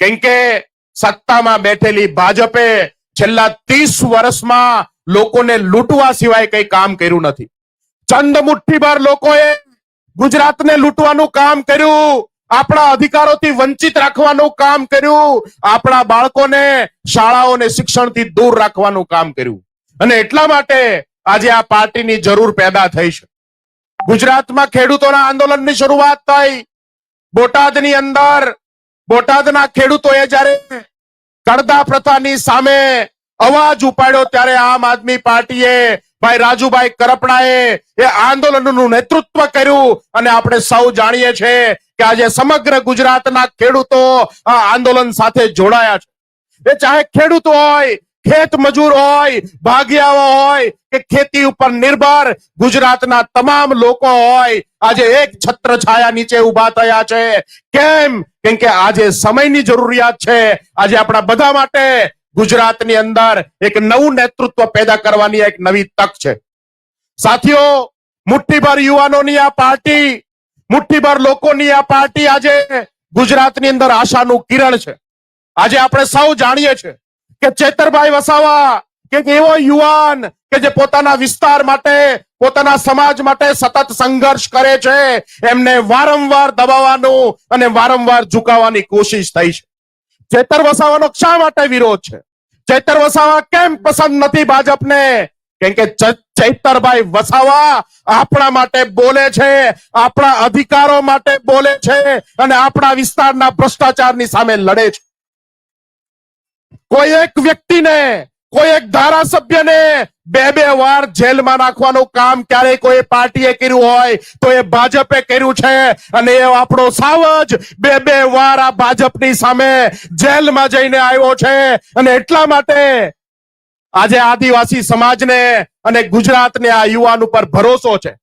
કેમ સત્તામાં બેઠેલી ભાજપે છેલ્લા ત્રીસ વર્ષમાં લોકોને લૂંટવા સિવાય કઈ કામ કર્યું નથી. ચંદ મુઠ્ઠીભર લોકોએ ગુજરાતને લૂંટવાનું કામ કર્યું, આપણા અધિકારોથી વંચિત રાખવાનું કામ કર્યું, આપણા બાળકોને, શાળાઓને શિક્ષણથી દૂર રાખવાનું કામ કર્યું. અને એટલા માટે આજે આ પાર્ટીની જરૂર પેદા થઈ છે. ગુજરાતમાં ખેડૂતોના આંદોલનની શરૂઆત થઈ. બોટાદની અંદર બોટાદના ખેડૂતોએ જ્યારે કડદા પ્રથાની સામે અવાજ ઉપાડ્યો, ત્યારે આમ આદમી પાર્ટીએ ભાઈ રાજુભાઈ કરપડાએ એ આંદોલનનું નેતૃત્વ કર્યું. અને આપણે સૌ જાણીએ છીએ કે આજે સમગ્ર ગુજરાતના ખેડૂતો આ આંદોલન સાથે જોડાયા છે. એ ચાહે ખેડૂત હોય ખેત મજૂર હોય ભાગિયાઓ હોય, કે ખેતી ઉપર નિર્ભર ગુજરાતના તમામ લોકો હોય, આજે એક છત્ર છાયા નીચે ઊભા થયા છે. કેમ? કેમ કે આજે સમયની જરૂરિયાત છે. આજે આપણા બધા માટે ગુજરાતની અંદર એક નવું નેતૃત્વ પેદા કરવાની એક નવી તક છે. સાથીઓ, મુઠ્ઠીભર યુવાનોની આ પાર્ટી, મુઠ્ઠીભર લોકોની આ પાર્ટી આજે ગુજરાતની અંદર આશાનું કિરણ છે. આજે આપણે સૌ જાણીએ છીએ કે ચેતરભાઈ વસાવા, કે એવો યુવાન કે જે પોતાના વિસ્તાર માટે, પોતાના સમાજ માટે સતત સંઘર્ષ કરે છે, એમને વારંવાર દબાવવાનું અને વારંવાર ઝુકાવવાની કોશિશ થઈ છે. ચેતર વસાવાનો શા માટે વિરોધ છે? ચેતર વસાવા કેમ પસંદ નથી ભાજપને? કેમ કે ચૈતરભાઈ વસાવા આપણા માટે બોલે છે, આપણા અધિકારો માટે બોલે છે અને આપણા વિસ્તારના ભ્રષ્ટાચારની સામે લડે છે. કોઈ એક વ્યક્તિને, કોઈ એક ધારાસભ્યને બે બે વાર જેલમાં નાખવાનું કામ ક્યારેય કોઈ પાર્ટીએ કર્યું હોય તો એ ભાજપે કર્યું છે. અને એ આપણો સાવજ બે બે વાર આ ભાજપની સામે જેલમાં જઈને આવ્યો છે. અને એટલા માટે આજે આદિવાસી સમાજને અને ગુજરાતને આ યુવાન ઉપર ભરોસો છે.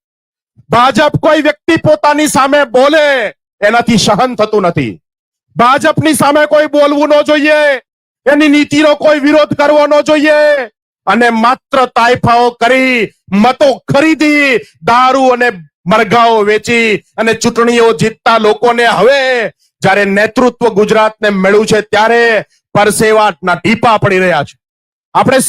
ભાજપ કોઈ વ્યક્તિ પોતાની સામે બોલે, એનાથી સહન થતું નથી. ભાજપની સામે કોઈ બોલવું ન જોઈએ. એની નીતિનો કોઈ વિરોધ કરવો ન જોઈએ. અને માત્ર તાઇફાઓ કરી, મતો ખરીદી, દારૂ અને મરઘાઓ વેચી અને ચૂંટણીઓ જીતતા લોકોને હવે જ્યારે નેતૃત્વ ગુજરાતને મળ્યું છે ત્યારે પરસેવાના ટીપા પડી રહ્યા છે. આપણે